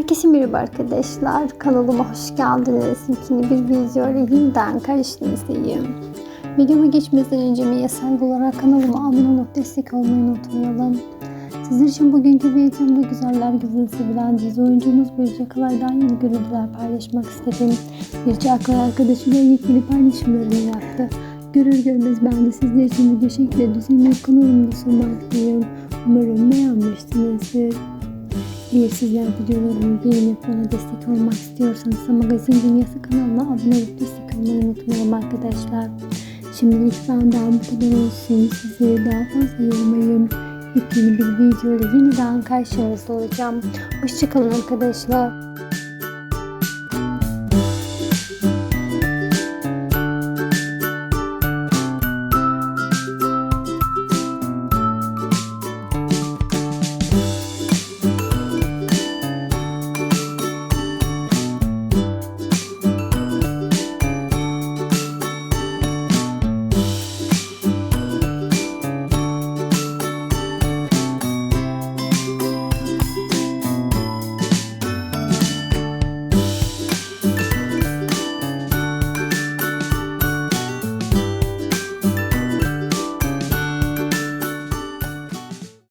Herkese merhaba arkadaşlar. Kanalıma hoş geldiniz. Yeni bir video ile yeniden karşınızdayım. Videoma geçmeden önce Mia Saygı olarak kanalıma abone olup destek olmayı unutmayalım. Sizler için bugünkü videomda güzeller güzeli sevilen dizi oyuncumuz Birce Akalay'dan yeni görüntüler paylaşmak istedim. Birce Akalay arkadaşıyla yepyeni paylaşımlarını yaptı. Görür görmez ben de sizler için video şekilde düzenleyip kanalımda sunmaktayım. Umarım beğenmişsinizdir. Eğer sizler videolarımı beğenip bana destek olmak istiyorsanız da Magazin Dünyası kanalına abone olup destek olmayı unutmayalım arkadaşlar. Şimdilik benden bu kadar olsun. Sizi daha fazla yormayın. Yepyeni bir video ile yeniden karşınızda olacağım. Hoşçakalın arkadaşlar.